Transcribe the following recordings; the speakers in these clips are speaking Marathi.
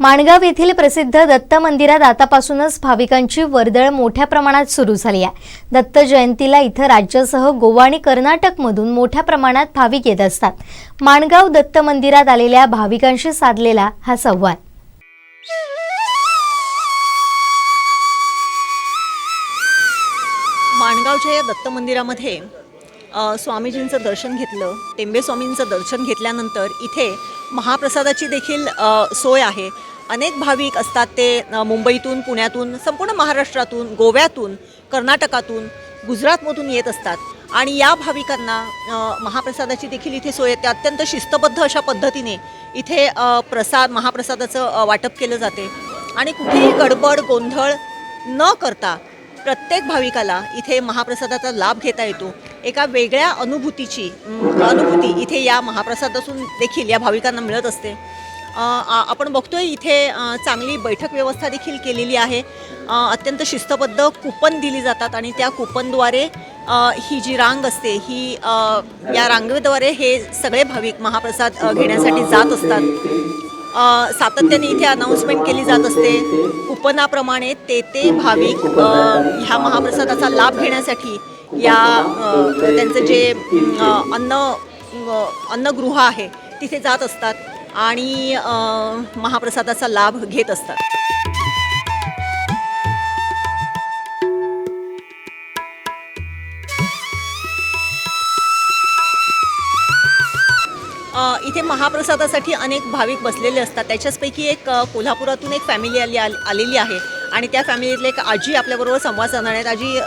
माणगाव येथील प्रसिद्ध दत्त मंदिरात आतापासूनच भाविकांची वर्दळ मोठ्या प्रमाणात सुरू झाली आहे. दत्त जयंतीला इथं राज्यासह गोवा आणि कर्नाटकमधून मोठ्या प्रमाणात भाविक येत असतात. माणगाव दत्त मंदिरात आलेल्या भाविकांशी साधलेला हा संवाद. माणगावच्या या दत्त मंदिरामध्ये स्वामीजींचं दर्शन घेतलं. टेंबे स्वामींचं दर्शन घेतल्यानंतर इथे महाप्रसादाची देखील सोय आहे. अनेक भाविक असतात ते मुंबईतून पुण्यातून संपूर्ण महाराष्ट्रातून गोव्यातून कर्नाटकातून गुजरातमधून येत असतात. आणि या भाविकांना महाप्रसादाची देखील इथे सोय येते अत्यंत शिस्तबद्ध अशा पद्धतीने इथे प्रसाद महाप्रसादाचं वाटप केलं जाते. आणि कुठेही गडबड गोंधळ न करता प्रत्येक भाविकाला इथे महाप्रसादाचा लाभ घेता येतो. एका वेगळ्या अनुभूतीची अनुभूती इथे या महाप्रसादातून देखील या भाविकांना मिळत असते. आपण बघतोय इथे चांगली बैठक व्यवस्था देखील केलेली आहे. अत्यंत शिस्तबद्ध कुपन दिली जातात आणि त्या कुपनद्वारे ही जी रांग असते ही या रांगेद्वारे हे सगळे भाविक महाप्रसाद घेण्यासाठी जात असतात. सातत्याने इथे अनाऊन्समेंट केली जात असते. कुपनाप्रमाणे ते ते भाविक ह्या महाप्रसादाचा लाभ घेण्यासाठी या त्यांचं जे अन्न अन्नगृह आहे तिथे जात असतात आणि महाप्रसादाचा लाभ घेत असतात. इथे महाप्रसादासाठी अनेक भाविक बसलेले असतात. त्याच्याचपैकी एक कोल्हापुरातून एक फॅमिली आली आलेली आहे. आणि त्या फॅमिलीतले एक आजी आपल्याबरोबर संवाद साधणार आहेत. आजी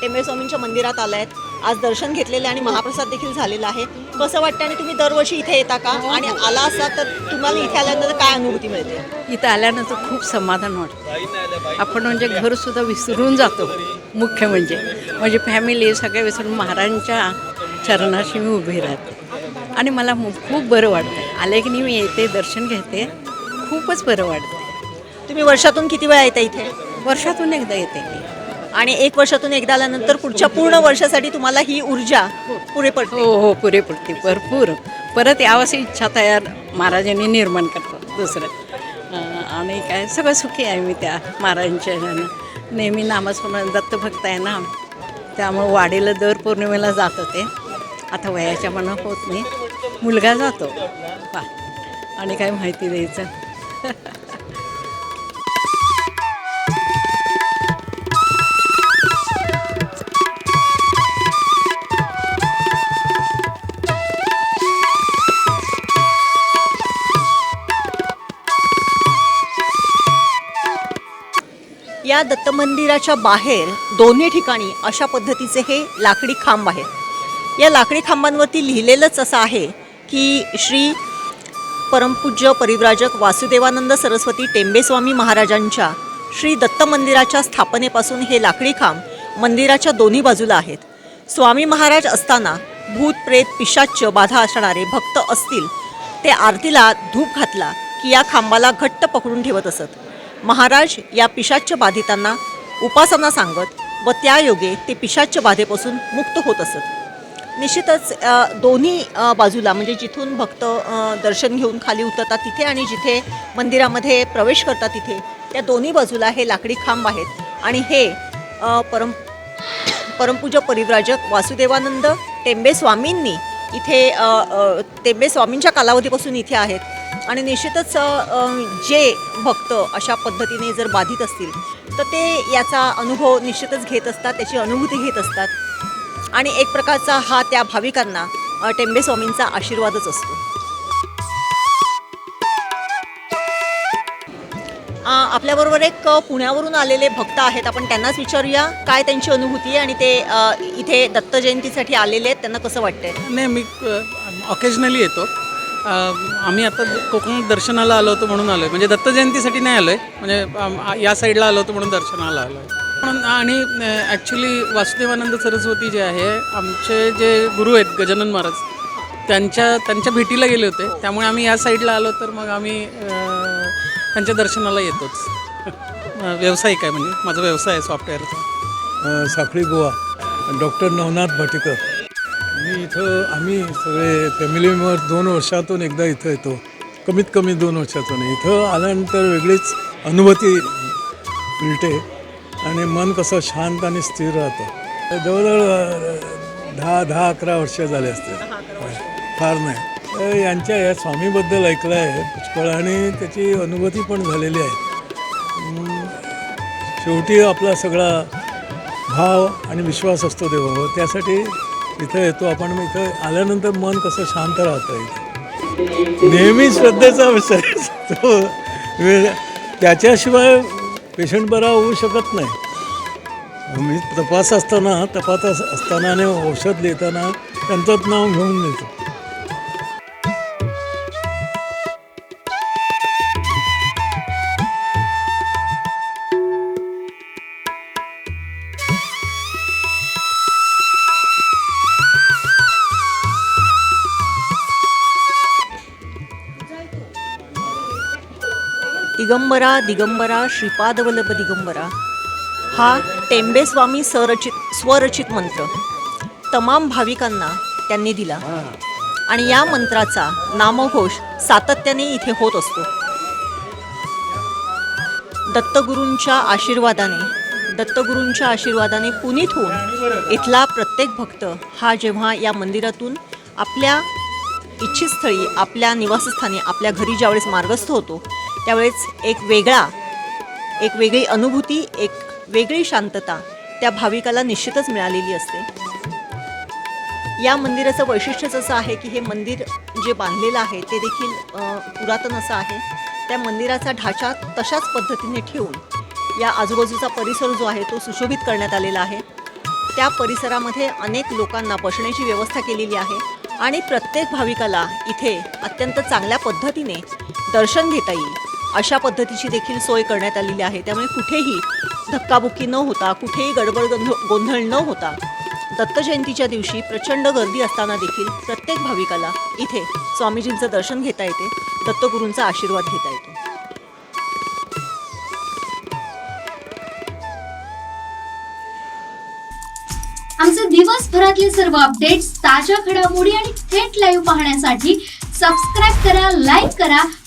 टेंबे स्वामींच्या मंदिरात आल्या. आहेत आज दर्शन घेतलेले आणि महाप्रसाद देखील झालेला आहे. कसं वाटतं आणि तुम्ही दरवर्षी इथे येता का? आणि आला असा तर तुम्हाला इथे आल्यानंतर काय अनुभूती मिळते? इथं आल्यानंतर खूप समाधान वाटतं. आपण म्हणजे घरसुद्धा विसरून जातो मुख्य म्हणजे. म्हणजे फॅमिली सगळे विसरून महाराजांच्या चरणाशी मी उभी राहते. आणि मला खूप बरं वाटतं आले की नाही मी येते दर्शन घेते. खूपच बरं वाटतं तुम्ही वर्षातून किती वेळा येता इथे? वर्षातून एकदा येते आणि एक वर्षातून एकदा आल्यानंतर पुढच्या पूर्ण वर्षासाठी तुम्हाला ही ऊर्जा पुरे पडते. हो हो पुरे पडते. भरपूर. परत यावंशी इच्छा तयार महाराजांनी निर्माण करतात दुसरं. आणि काय सगळं सुखी आहे मी त्या महाराजांच्या ह्यानं. नेहमी नामस्मरण दत्तभक्त आहे ना त्यामुळं वाडीला दर पौर्णिमेला जात होते. आता वयाच्या मना होत नाही. मुलगा जातो. वा आणि काय माहिती द्यायचं? या दत्त मंदिराच्या बाहेर दोन्ही ठिकाणी अशा पद्धतीचे हे लाकडी खांब आहेत. या लाकडी खांबांवरती लिहिलेलंच असं आहे की श्री परमपूज्य परिव्राजक वासुदेवानंद सरस्वती टेंबेस्वामी महाराजांच्या श्री दत्त मंदिराच्या स्थापनेपासून हे लाकडी खांब मंदिराच्या दोन्ही बाजूला आहेत. स्वामी महाराज असताना भूत प्रेत पिशाच्य बाधा असणारे भक्त असतील ते आरतीला धूप घातला की या खांबाला घट्ट पकडून ठेवत असत. महाराज या पिशाच्य बाधितांना उपासना सांगत व त्यायोगे ते पिशाच्य बाधेपासून मुक्त होत असत. निश्चितच दोन्ही बाजूला म्हणजे जिथून भक्त दर्शन घेऊन खाली उतरतात तिथे आणि जिथे मंदिरामध्ये प्रवेश करतात तिथे त्या दोन्ही बाजूला हे लाकडी खांब आहेत आणि हे परम परमपूज्य परिव्राजक वासुदेवानंद टेंबे स्वामींनी इथे टेंबे स्वामींच्या कालावधीपासून इथे आहेत. आणि निश्चितच जे भक्त अशा पद्धतीने जर बाधित असतील तर ते याचा अनुभव निश्चितच घेत असतात त्याची अनुभूती घेत असतात. आणि एक प्रकारचा हा त्या भाविकांना टेंबेस्वामींचा टेंबे स्वामींचा आशीर्वादच असतो. आपल्याबरोबर एक पुण्यावरून आलेले भक्त आहेत. आपण त्यांनाच विचारूया काय त्यांची अनुभूती आहे आणि ते इथे दत्त जयंतीसाठी आलेले आहेत. त्यांना कसं वाटतंय? नाही मी ऑकेजनली येतो. आम्ही आता कोकणात दर्शनाला आलो होतो म्हणून आलो आहे म्हणजे दत्त जयंतीसाठी नाही आलो आहे म्हणजे या साईडला आलो होतो म्हणून दर्शनाला आलो आहे म्हणून आणि ॲक्च्युली वासुदेवानंद सरस्वती जे आहे आमचे जे गुरु आहेत गजानन महाराज त्यांच्या त्यांच्या भेटीला गेले होते. त्यामुळे आम्ही या साईडला आलो तर मग आम्ही त्यांच्या दर्शनाला येतोच. व्यवसायिक व्यावसायिक आहे म्हणजे माझा व्यवसाय आहे सॉफ्टवेअरचा साखळी गोवा. डॉक्टर नवनाथ भाटेकर. मी इथं आम्ही सगळे फॅमिलीवर दोन वर्षातून एकदा इथं येतो. कमीत कमी दोन वर्षातून. इथं आल्यानंतर वेगळीच अनुभूती मिळते आणि मन कसं शांत आणि स्थिर राहतं. जवळजवळ दहा दहा अकरा वर्ष झाले असते फार नाही. तर यांच्या या स्वामीबद्दल ऐकलं आहे पुष्कळ आणि त्याची अनुभूती पण झालेली आहे. शेवटी आपला सगळा भाव आणि विश्वास असतो देवावर. त्यासाठी इथं येतो. आपण मग इथं आल्यानंतर मन कसं शांत राहतं इथं. नेहमी श्रद्धेचा विषय असतो त्याच्याशिवाय पेशंट बरा होऊ शकत नाही. मी तपास असताना तपास असताना आणि औषध देताना त्यांचंच नाव घेऊन देतो. दिगंबरा दिगंबरा श्रीपादवल्लभ दिगंबरा. हा टेंबेस्वामी सरचित स्वरचित मंत्र. तमाम भाविकांना त्यांनी दिला. आणि या मंत्राचा नामघोष सातत्याने इथे होत असतो. दत्तगुरूंच्या आशीर्वादाने दत्तगुरूंच्या आशीर्वादाने पुनीत होऊन इथला प्रत्येक भक्त हा जेव्हा या मंदिरातून आपल्या इच्छितस्थळी आपल्या निवासस्थानी आपल्या घरी ज्यावेळेस मार्गस्थ होतो त्यावेळेस एक वेगळा एक वेगळी अनुभूती एक वेगळी शांतता त्या भाविकाला निश्चितच मिळालेली असते. या मंदिराचं वैशिष्ट्यच असं आहे की हे मंदिर जे बांधलेलं आहे ते देखील पुरातन असं आहे. त्या मंदिराचा ढाचा तशाच पद्धतीने ठेवून या आजूबाजूचा परिसर जो आहे तो सुशोभित करण्यात आलेला आहे. त्या परिसरामध्ये अनेक लोकांना बसण्याची व्यवस्था केलेली आहे आणि प्रत्येक भाविकाला इथे अत्यंत चांगल्या पद्धतीने दर्शन घेता येईल. अशा पद्धतीची देखील सोय करण्यात आलेली आहे. त्यामुळे कुठेही धक्काबुक्की न होता कुठेही गडबड गोंधळ न होता दत्त जयंतीच्या दिवशी प्रचंड गर्दी असताना देखील प्रत्येक भाविकाला इथे स्वामीजींचं दर्शन घेता येते. दत्तगुरूंचा आशीर्वाद घेता येतो. आमचे दिवसभरातले सर्व अपडेट्स ताज्या घडामोडी आणि थेट लाईव्ह पाहण्यासाठी सबस्क्राईब करा लाईक करा